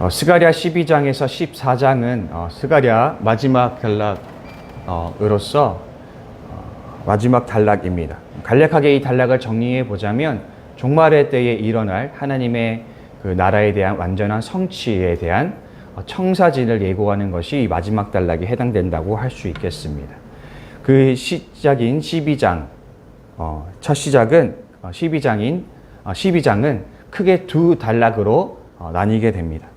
어, 스가랴 12장에서 14장은 어, 스가랴 마지막 단락으로서 어, 마지막 단락입니다. 간략하게 이 단락을 정리해 보자면 종말의 때에 일어날 하나님의 그 나라에 대한 완전한 성취에 대한 어, 청사진을 예고하는 것이 이 마지막 단락에 해당된다고 할 수 있겠습니다. 그 시작인 12장 어, 첫 시작은 어, 12장인 어, 12장은 크게 두 단락으로 어, 나뉘게 됩니다.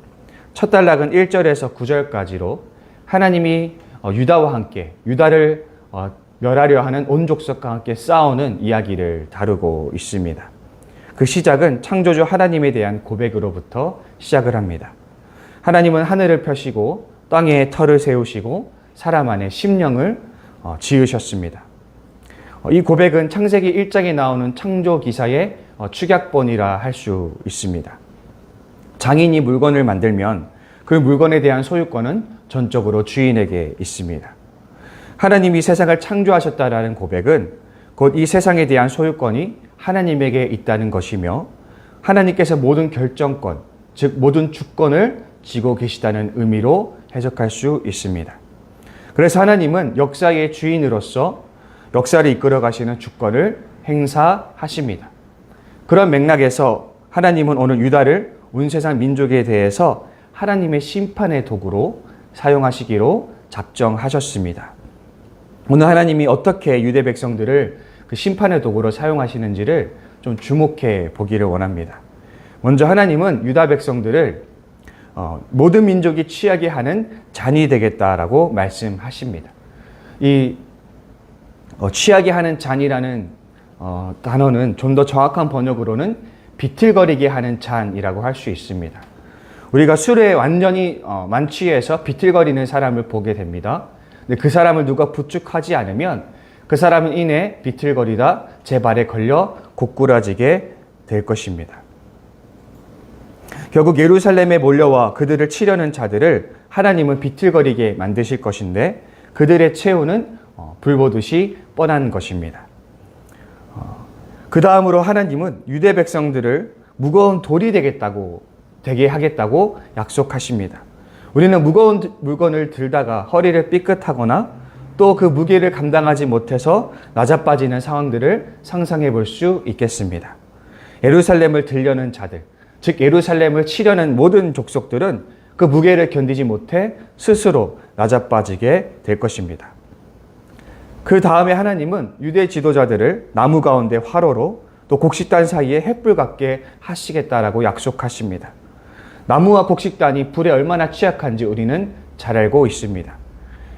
첫 단락은 1절에서 9절까지로 하나님이 어, 유다와 함께 유다를 어, 멸하려 하는 온 족속과 함께 싸우는 이야기를 다루고 있습니다. 그 시작은 창조주 하나님에 대한 고백으로부터 시작을 합니다. 하나님은 하늘을 펴시고 땅에 터를 세우시고 사람 안에 심령을 어, 지으셨습니다. 어, 이 고백은 창세기 1장에 나오는 창조 기사의 어, 축약본이라 할 수 있습니다. 장인이 물건을 만들면 그 물건에 대한 소유권은 전적으로 주인에게 있습니다. 하나님이 세상을 창조하셨다라는 고백은 곧 이 세상에 대한 소유권이 하나님에게 있다는 것이며 하나님께서 모든 결정권, 즉 모든 주권을 쥐고 계시다는 의미로 해석할 수 있습니다. 그래서 하나님은 역사의 주인으로서 역사를 이끌어 가시는 주권을 행사하십니다. 그런 맥락에서 하나님은 오늘 유다를 온 세상 민족에 대해서 하나님의 심판의 도구로 사용하시기로 작정하셨습니다. 오늘 하나님이 어떻게 유대 백성들을 그 심판의 도구로 사용하시는지를 좀 주목해 보기를 원합니다. 먼저 하나님은 유다 백성들을 어, 모든 민족이 취하게 하는 잔이 되겠다라고 말씀하십니다. 이 어, 취하게 하는 잔이라는 어, 단어는 좀 더 정확한 번역으로는 비틀거리게 하는 잔이라고 할 수 있습니다. 우리가 술에 완전히 어, 만취해서 비틀거리는 사람을 보게 됩니다. 근데 그 사람을 누가 부축하지 않으면 그 사람은 이내 비틀거리다 제 발에 걸려 고꾸라지게 될 것입니다. 결국 예루살렘에 몰려와 그들을 치려는 자들을 하나님은 비틀거리게 만드실 것인데 그들의 최후는 어, 불보듯이 뻔한 것입니다. 그 다음으로 하나님은 유대 백성들을 무거운 돌이 되겠다고 되게 하겠다고 약속하십니다. 우리는 무거운 물건을 들다가 허리를 삐끗하거나 또 그 무게를 감당하지 못해서 낮아빠지는 상황들을 상상해 볼 수 있겠습니다. 예루살렘을 들려는 자들, 즉 예루살렘을 치려는 모든 족속들은 그 무게를 견디지 못해 스스로 낮아빠지게 될 것입니다. 그 다음에 하나님은 유대 지도자들을 나무 가운데 화로로 또 곡식단 사이에 횃불 같게 하시겠다라고 약속하십니다. 나무와 곡식단이 불에 얼마나 취약한지 우리는 잘 알고 있습니다.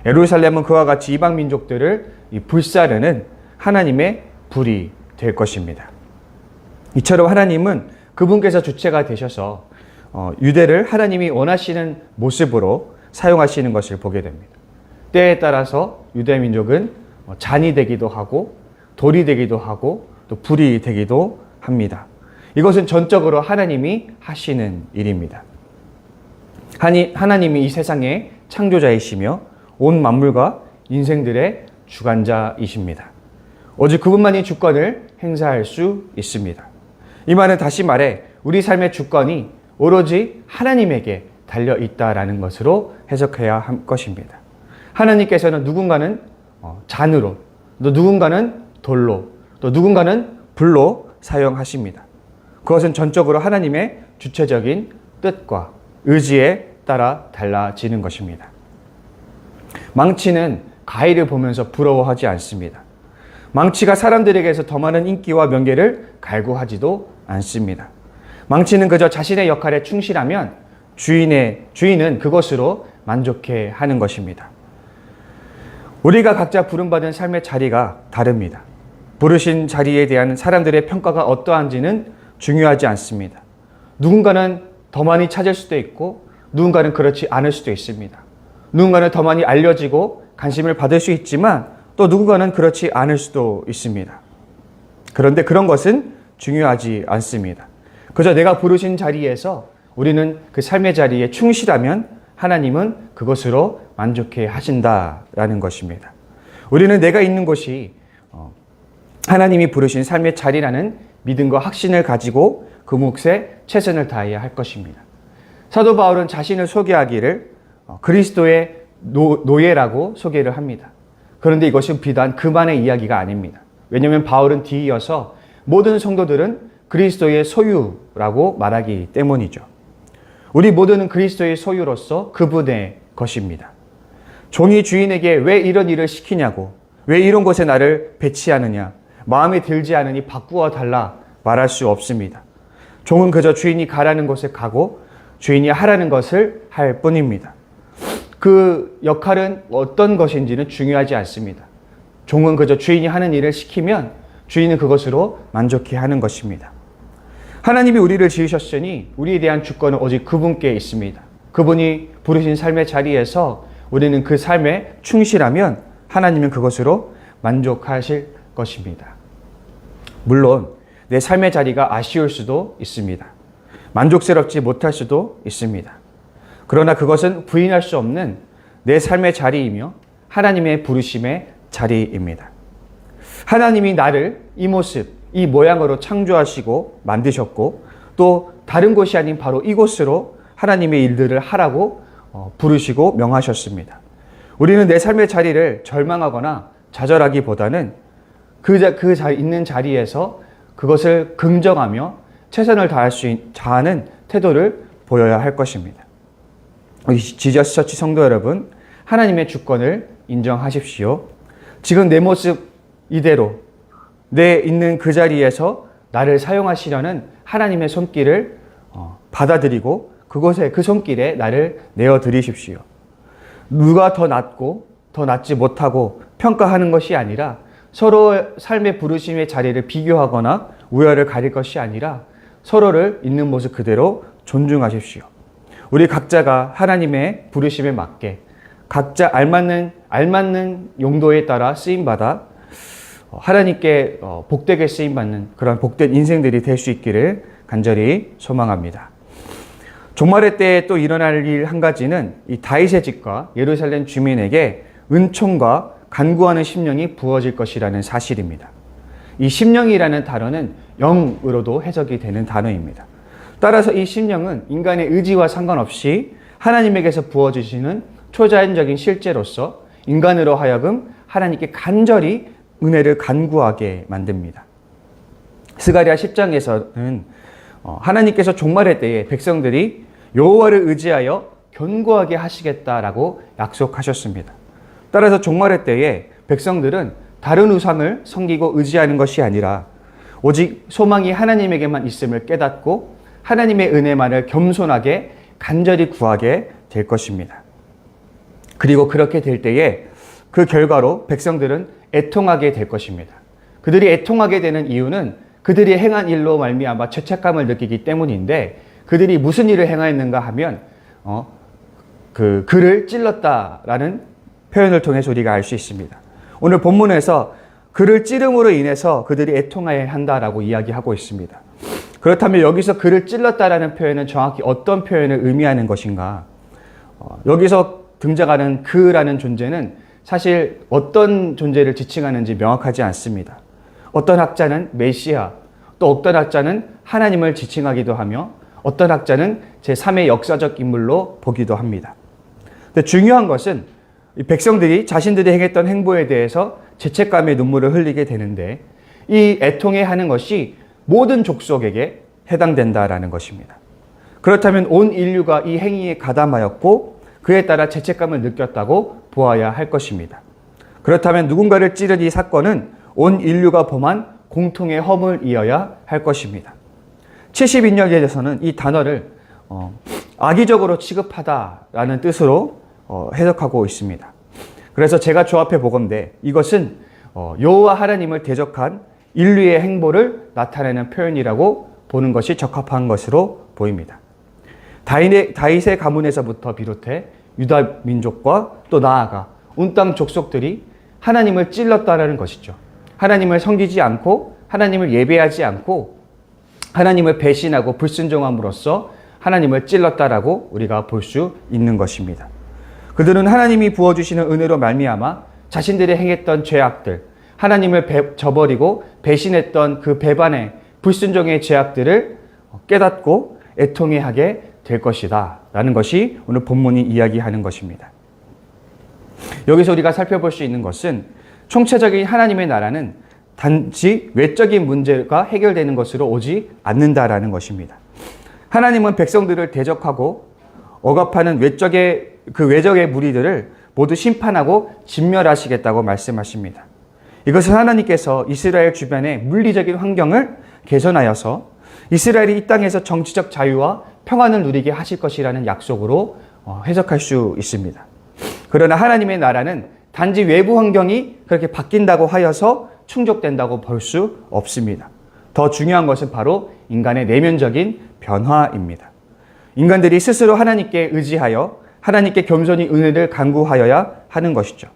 예루살렘은 그와 같이 이방 민족들을 불사르는 하나님의 불이 될 것입니다. 이처럼 하나님은 그분께서 주체가 되셔서 어, 유대를 하나님이 원하시는 모습으로 사용하시는 것을 보게 됩니다. 때에 따라서 유대 민족은 어, 잔이 되기도 하고 돌이 되기도 하고 또 불이 되기도 합니다. 이것은 전적으로 하나님이 하시는 일입니다. 하나님이 이 세상의 창조자이시며 온 만물과 인생들의 주관자이십니다. 오직 그분만이 주권을 행사할 수 있습니다. 이 말은 다시 말해 우리 삶의 주권이 오로지 하나님에게 달려 있다라는 것으로 해석해야 할 것입니다. 하나님께서는 누군가는 어, 잔으로, 또 누군가는 돌로, 또 누군가는 불로 사용하십니다. 그것은 전적으로 하나님의 주체적인 뜻과 의지에 따라 달라지는 것입니다. 망치는 가위를 보면서 부러워하지 않습니다. 망치가 사람들에게서 더 많은 인기와 명예를 갈구하지도 않습니다. 망치는 그저 자신의 역할에 충실하면 주인의 주인은 그것으로 만족해 하는 것입니다. 우리가 각자 부름받은 삶의 자리가 다릅니다. 부르신 자리에 대한 사람들의 평가가 어떠한지는 중요하지 않습니다. 누군가는 더 많이 찾을 수도 있고 누군가는 그렇지 않을 수도 있습니다. 누군가는 더 많이 알려지고 관심을 받을 수 있지만 또 누군가는 그렇지 않을 수도 있습니다. 그런데 그런 것은 중요하지 않습니다. 그저 내가 부르신 자리에서 우리는 그 삶의 자리에 충실하면 하나님은 그것으로 만족해 하신다라는 것입니다. 우리는 내가 있는 곳이 어, 하나님이 부르신 삶의 자리라는 믿음과 확신을 가지고 그 몫에 최선을 다해야 할 것입니다. 사도 바울은 자신을 소개하기를 어, 그리스도의 노, 노예라고 소개를 합니다. 그런데 이것은 비단 그만의 이야기가 아닙니다. 왜냐하면 바울은 뒤이어서 모든 성도들은 그리스도의 소유라고 말하기 때문이죠. 우리 모두는 그리스도의 소유로서 그분의 것입니다. 종이 주인에게 왜 이런 일을 시키냐고, 왜 이런 곳에 나를 배치하느냐, 마음에 들지 않으니 바꾸어 달라 말할 수 없습니다. 종은 그저 주인이 가라는 곳에 가고 주인이 하라는 것을 할 뿐입니다. 그 역할은 어떤 것인지는 중요하지 않습니다. 종은 그저 주인이 하는 일을 시키면 주인은 그것으로 만족해 하는 것입니다. 하나님이 우리를 지으셨으니 우리에 대한 주권은 오직 그분께 있습니다. 그분이 부르신 삶의 자리에서 우리는 그 삶에 충실하면 하나님은 그것으로 만족하실 것입니다. 물론 내 삶의 자리가 아쉬울 수도 있습니다. 만족스럽지 못할 수도 있습니다. 그러나 그것은 부인할 수 없는 내 삶의 자리이며 하나님의 부르심의 자리입니다. 하나님이 나를 이 모습, 이 모양으로 창조하시고 만드셨고 또 다른 곳이 아닌 바로 이곳으로 하나님의 일들을 하라고 어, 부르시고 명하셨습니다. 우리는 내 삶의 자리를 절망하거나 좌절하기보다는 그, 자, 그 자, 있는 자리에서 그것을 긍정하며 최선을 다할 수 있, 다하는 태도를 보여야 할 것입니다. 지저스 처치 성도 여러분, 하나님의 주권을 인정하십시오. 지금 내 모습 이대로 내 있는 그 자리에서 나를 사용하시려는 하나님의 손길을 어, 받아들이고 그곳에 그 손길에 나를 내어 드리십시오. 누가 더 낫고 더 낫지 못하고 평가하는 것이 아니라 서로 삶의 부르심의 자리를 비교하거나 우열을 가릴 것이 아니라 서로를 있는 모습 그대로 존중하십시오. 우리 각자가 하나님의 부르심에 맞게 각자 알맞는 알맞는 용도에 따라 쓰임 받아 하나님께 어, 복되게 쓰임 받는 그런 복된 인생들이 될 수 있기를 간절히 소망합니다. 종말의 때에 또 일어날 일 한 가지는 이 다윗의 집과 예루살렘 주민에게 은총과 간구하는 심령이 부어질 것이라는 사실입니다. 이 심령이라는 단어는 영으로도 해석이 되는 단어입니다. 따라서 이 심령은 인간의 의지와 상관없이 하나님에게서 부어주시는 초자연적인 실제로서 인간으로 하여금 하나님께 간절히 은혜를 간구하게 만듭니다. 스가리아 10장에서는 어, 하나님께서 종말의 때에 백성들이 여호와를 의지하여 견고하게 하시겠다라고 약속하셨습니다. 따라서 종말의 때에 백성들은 다른 우상을 섬기고 의지하는 것이 아니라 오직 소망이 하나님에게만 있음을 깨닫고 하나님의 은혜만을 겸손하게 간절히 구하게 될 것입니다. 그리고 그렇게 될 때에 그 결과로 백성들은 애통하게 될 것입니다. 그들이 애통하게 되는 이유는 그들이 행한 일로 말미암아 죄책감을 느끼기 때문인데 그들이 무슨 일을 행하였는가 하면 어, 그 그를 찔렀다라는 표현을 통해서 우리가 알 수 있습니다. 오늘 본문에서 그를 찌름으로 인해서 그들이 애통해야 한다라고 이야기하고 있습니다. 그렇다면 여기서 그를 찔렀다라는 표현은 정확히 어떤 표현을 의미하는 것인가? 어, 여기서 등장하는 그라는 존재는 사실 어떤 존재를 지칭하는지 명확하지 않습니다. 어떤 학자는 메시아, 또 어떤 학자는 하나님을 지칭하기도 하며 어떤 학자는 제3의 역사적 인물로 보기도 합니다. 근데 중요한 것은 이 백성들이 자신들이 행했던 행보에 대해서 죄책감의 눈물을 흘리게 되는데 이 애통해 하는 것이 모든 족속에게 해당된다라는 것입니다. 그렇다면 온 인류가 이 행위에 가담하였고 그에 따라 죄책감을 느꼈다고 보아야 할 것입니다. 그렇다면 누군가를 찌른 이 사건은 온 인류가 범한 공통의 허물이어야 할 것입니다. 72년에서는 이 단어를 어, 악의적으로 취급하다라는 뜻으로 어, 해석하고 있습니다. 그래서 제가 조합해 보건데 이것은 어, 여호와 하나님을 대적한 인류의 행보를 나타내는 표현이라고 보는 것이 적합한 것으로 보입니다. 다윗의, 다윗의 가문에서부터 비롯해 유다 민족과 또 나아가 온땅 족속들이 하나님을 찔렀다라는 것이죠. 하나님을 섬기지 않고 하나님을 예배하지 않고 하나님을 배신하고 불순종함으로써 하나님을 찔렀다라고 우리가 볼 수 있는 것입니다. 그들은 하나님이 부어주시는 은혜로 말미암아 자신들이 행했던 죄악들, 하나님을 배, 저버리고 배신했던 그 배반의 불순종의 죄악들을 깨닫고 애통해하게 될 것이다. 라는 것이 오늘 본문이 이야기하는 것입니다. 여기서 우리가 살펴볼 수 있는 것은 총체적인 하나님의 나라는 단지 외적인 문제가 해결되는 것으로 오지 않는다라는 것입니다. 하나님은 백성들을 대적하고 억압하는 외적의 그 외적의 무리들을 모두 심판하고 진멸하시겠다고 말씀하십니다. 이것은 하나님께서 이스라엘 주변의 물리적인 환경을 개선하여서 이스라엘이 이 땅에서 정치적 자유와 평안을 누리게 하실 것이라는 약속으로 어, 해석할 수 있습니다. 그러나 하나님의 나라는 단지 외부 환경이 그렇게 바뀐다고 하여서 충족된다고 볼 수 없습니다. 더 중요한 것은 바로 인간의 내면적인 변화입니다. 인간들이 스스로 하나님께 의지하여 하나님께 겸손히 은혜를 간구하여야 하는 것이죠.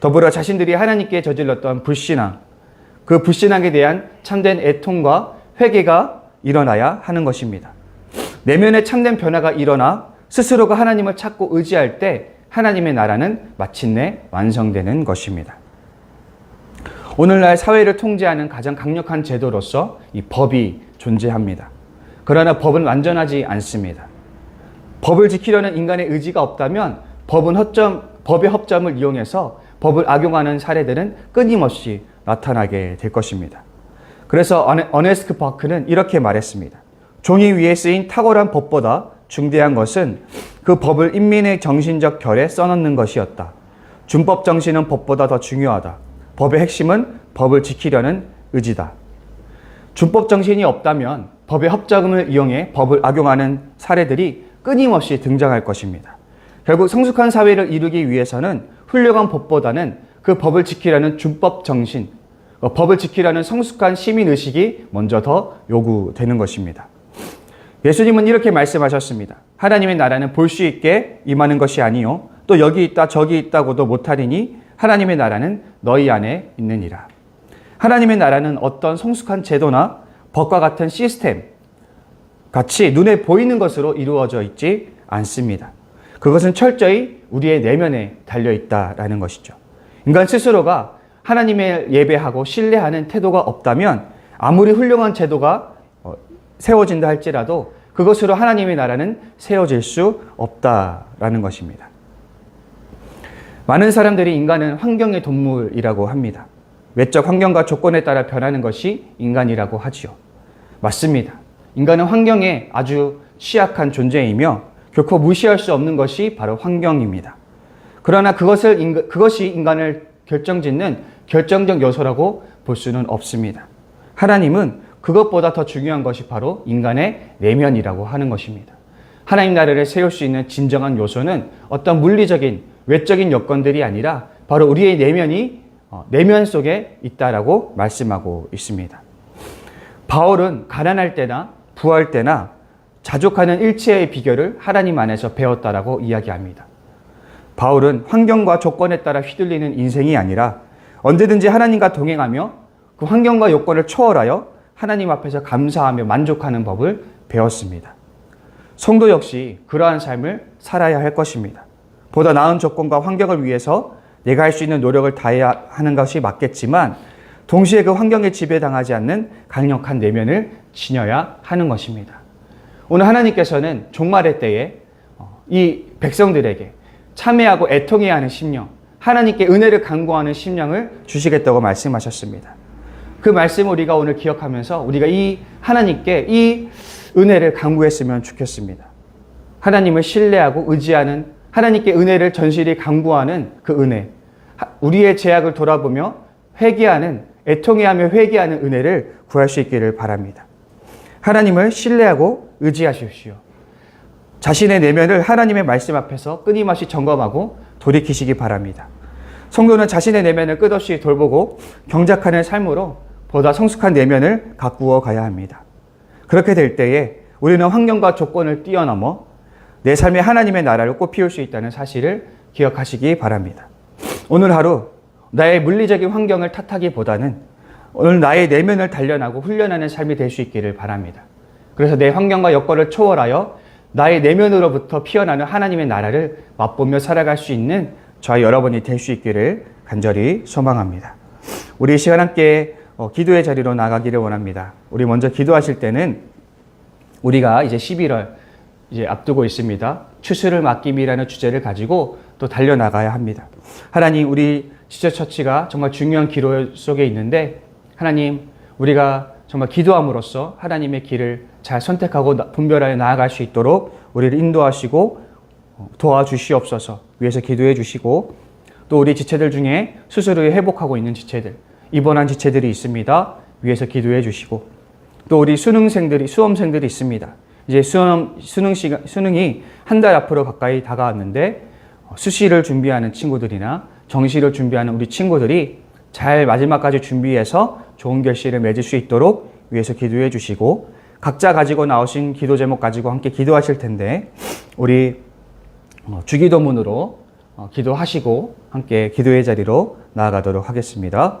더불어 자신들이 하나님께 저질렀던 불신앙, 그 불신앙에 대한 참된 애통과 회개가 일어나야 하는 것입니다. 내면의 참된 변화가 일어나 스스로가 하나님을 찾고 의지할 때 하나님의 나라는 마침내 완성되는 것입니다. 오늘날 사회를 통제하는 가장 강력한 제도로서 이 법이 존재합니다. 그러나 법은 완전하지 않습니다. 법을 지키려는 인간의 의지가 없다면 법은 허점, 법의 허점을 이용해서 법을 악용하는 사례들은 끊임없이 나타나게 될 것입니다. 그래서 어네, 어네스크 바크는 이렇게 말했습니다. 종이 위에 쓰인 탁월한 법보다 중대한 것은 그 법을 인민의 정신적 결에 써넣는 것이었다. 준법 정신은 법보다 더 중요하다. 법의 핵심은 법을 지키려는 의지다. 준법 정신이 없다면 법의 합작음을 이용해 법을 악용하는 사례들이 끊임없이 등장할 것입니다. 결국 성숙한 사회를 이루기 위해서는 훌륭한 법보다는 그 법을 지키려는 준법 정신, 어, 법을 지키려는 성숙한 시민 의식이 먼저 더 요구되는 것입니다. 예수님은 이렇게 말씀하셨습니다. 하나님의 나라는 볼 수 있게 임하는 것이 아니요 또 여기 있다 저기 있다고도 못하리니 하나님의 나라는 너희 안에 있느니라. 하나님의 나라는 어떤 성숙한 제도나 법과 같은 시스템 같이 눈에 보이는 것으로 이루어져 있지 않습니다. 그것은 철저히 우리의 내면에 달려 있다라는 것이죠. 인간 스스로가 하나님의 예배하고 신뢰하는 태도가 없다면 아무리 훌륭한 제도가 어, 세워진다 할지라도 그것으로 하나님의 나라는 세워질 수 없다라는 것입니다. 많은 사람들이 인간은 환경의 동물이라고 합니다. 외적 환경과 조건에 따라 변하는 것이 인간이라고 하지요. 맞습니다. 인간은 환경에 아주 취약한 존재이며 결코 무시할 수 없는 것이 바로 환경입니다. 그러나 그것을 인가, 그것이 인간을 결정짓는 결정적 요소라고 볼 수는 없습니다. 하나님은 그것보다 더 중요한 것이 바로 인간의 내면이라고 하는 것입니다. 하나님 나라를 세울 수 있는 진정한 요소는 어떤 물리적인 외적인 여건들이 아니라 바로 우리의 내면이 어, 내면 속에 있다라고 말씀하고 있습니다. 바울은 가난할 때나 부할 때나 자족하는 일체의 비결을 하나님 안에서 배웠다라고 이야기합니다. 바울은 환경과 조건에 따라 휘둘리는 인생이 아니라 언제든지 하나님과 동행하며 그 환경과 요건을 초월하여 하나님 앞에서 감사하며 만족하는 법을 배웠습니다. 성도 역시 그러한 삶을 살아야 할 것입니다. 보다 나은 조건과 환경을 위해서 내가 할 수 있는 노력을 다해야 하는 것이 맞겠지만 동시에 그 환경에 지배당하지 않는 강력한 내면을 지녀야 하는 것입니다. 오늘 하나님께서는 종말의 때에 어, 이 백성들에게 참회하고 애통해야 하는 심령, 하나님께 은혜를 간구하는 심령을 주시겠다고 말씀하셨습니다. 그 말씀 우리가 오늘 기억하면서 우리가 이 하나님께 이 은혜를 간구했으면 좋겠습니다. 하나님을 신뢰하고 의지하는 하나님께 은혜를 전실히 간구하는 그 은혜. 우리의 제약을 돌아보며 회개하는 애통해하며 회개하는 은혜를 구할 수 있기를 바랍니다. 하나님을 신뢰하고 의지하십시오. 자신의 내면을 하나님의 말씀 앞에서 끊임없이 점검하고 돌이키시기 바랍니다. 성도는 자신의 내면을 끝없이 돌보고 경작하는 삶으로 보다 성숙한 내면을 가꾸어 가야 합니다. 그렇게 될 때에 우리는 환경과 조건을 뛰어넘어 내 삶에 하나님의 나라를 꽃피울 수 있다는 사실을 기억하시기 바랍니다. 오늘 하루 나의 물리적인 환경을 탓하기보다는 오늘 나의 내면을 단련하고 훈련하는 삶이 될 수 있기를 바랍니다. 그래서 내 환경과 여건을 초월하여 나의 내면으로부터 피어나는 하나님의 나라를 맛보며 살아갈 수 있는 저와 여러분이 될 수 있기를 간절히 소망합니다. 우리 시간 함께 어, 기도의 자리로 나가기를 원합니다. 우리 먼저 기도하실 때는 우리가 이제 11월 이제 앞두고 있습니다. 추수를 맡김이라는 주제를 가지고 또 달려나가야 합니다. 하나님, 우리 지저처치가 정말 중요한 기도 속에 있는데, 하나님, 우리가 정말 기도함으로써 하나님의 길을 잘 선택하고 나- 분별하여 나아갈 수 있도록 우리를 인도하시고 어, 도와주시옵소서 위해서 기도해 주시고 또 우리 지체들 중에 스스로 회복하고 있는 지체들, 입원한 지체들이 있습니다. 위해서 기도해 주시고 또 우리 수능생들이 수험생들이 있습니다. 이제 수험 수능 시간 수능이 한 달 앞으로 가까이 다가왔는데 어, 수시를 준비하는 친구들이나 정시를 준비하는 우리 친구들이 잘 마지막까지 준비해서 좋은 결실을 맺을 수 있도록 위해서 기도해 주시고 각자 가지고 나오신 기도 제목 가지고 함께 기도하실 텐데 우리 어, 주기도문으로 어, 기도하시고 함께 기도의 자리로 나아가도록 하겠습니다.